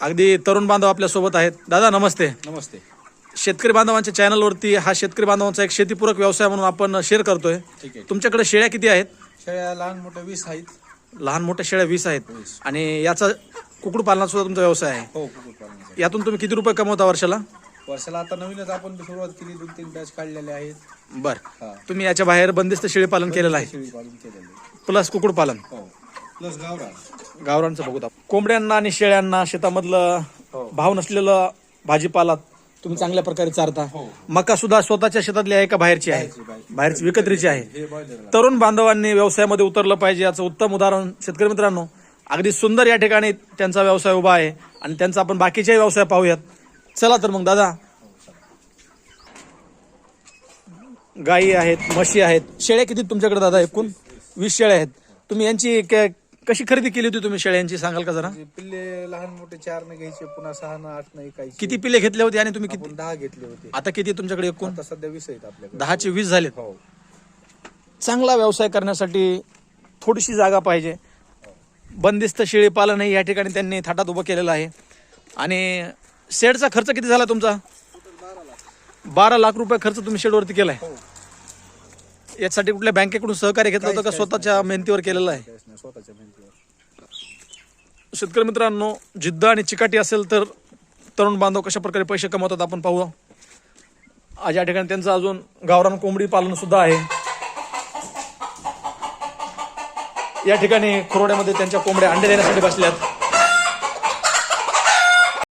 अगदी तरुण बांधव आपल्यासोबत आहेत. दादा नमस्ते. नमस्ते. शेतकरी बांधवांच्या चॅनलवरती हा शेतकरी बांधवांचा एक शेतीपूरक व्यवसाय म्हणून आपण शेअर करतोय. ठीक आहे. तुमच्याकडे शेळ्या किती आहेत? शेळ्या लहान मोठ्या वीस आहेत. लहान मोठ्या शेळ्या वीस आहेत. वीस. आणि याचा कुकुड पालनात सुद्धा तुमचा व्यवसाय आहे. हो कुक्कुटपालनासाठी यातून तुम्ही किती रुपये कमवता वर्षाला? वर्षाला आता नवीनच आपण सुरुवात केली. दोन तीन बॅच काढलेले आहेत. बर. हा. तुम्ही याच्या बाहेर बंदिस्त शेळी पालन केलेलं आहे. शेळी पालन केलेले आहे. प्लस कुकुड पालन. हो. प्लस गावरान. गावरांचं बघू आपण. कोंबड्यांना आणि शेळ्यांना शेतामधलं हो. भाव नसलेलं भाजीपाला तुम्ही चांगल्या प्रकारे चारता. हो. मका सुद्धा स्वतःच्या शेतातली आहे का बाहेरची आहे? बाहेरची, विकत्रीची आहे. हे तरुण बांधवांनी व्यवसायामध्ये उतरलं पाहिजे याचं उत्तम उदाहरण शेतकरी मित्रांनो. अगदी सुंदर या ठिकाणी त्यांचा व्यवसाय उभा आहे आणि त्यांचा आपण बाकीचे व्यवसाय पाहूयात. चला तर मग दादा. गायी आहेत म्हशी आहेत. शेळ्या किती तुमच्याकडे दादा एकूण? वीस शेळ्या आहेत. तुम्ही यांची कशी खरेदी केली होती तुम्ही शेळ्यांची? सांगाल का जरा? पिल्ले लहान मोठे चार न घ्यायचे पुन्हा सहा न आठ न ऐकायचे. किती पिले घेतले होते आणि तुम्ही किती दहा घेतले होते. आता किती तुमच्याकडे एकूण? आता सध्या वीस आहेत आपल्याकडे. दहाचे वीस झालेत. हो. चांगला व्यवसाय करण्यासाठी थोडीशी जागा पाहिजे. बंदिस्त शेळी पालन हे या ठिकाणी त्यांनी थाटात उभं केलेलं आहे. आणि शेडचा खर्च किती झाला तुमचा? बारा लाख रुपये खर्च तुम्ही शेडवरती केलाय. हो. यासाठी कुठल्या बँकेकडून सहकार्य घेतलं होतं का? स्वतःच्या मेहनतीवर केलेलं आहे. काहीच नाही, स्वतःच्या मेहनतीवर शेतकरी मित्रांनो जिद्द आणि चिकाटी असेल तर तरुण बांधव कशा प्रकारे पैसे कमवतात आपण पाहू आज या ठिकाणी त्यांचं अजून गावरान कोंबडी पालन सुद्धा आहे. या ठिकाणी खुरोड्यामध्ये त्यांच्या कोंबड्या अंडे देण्यासाठी बसल्यात.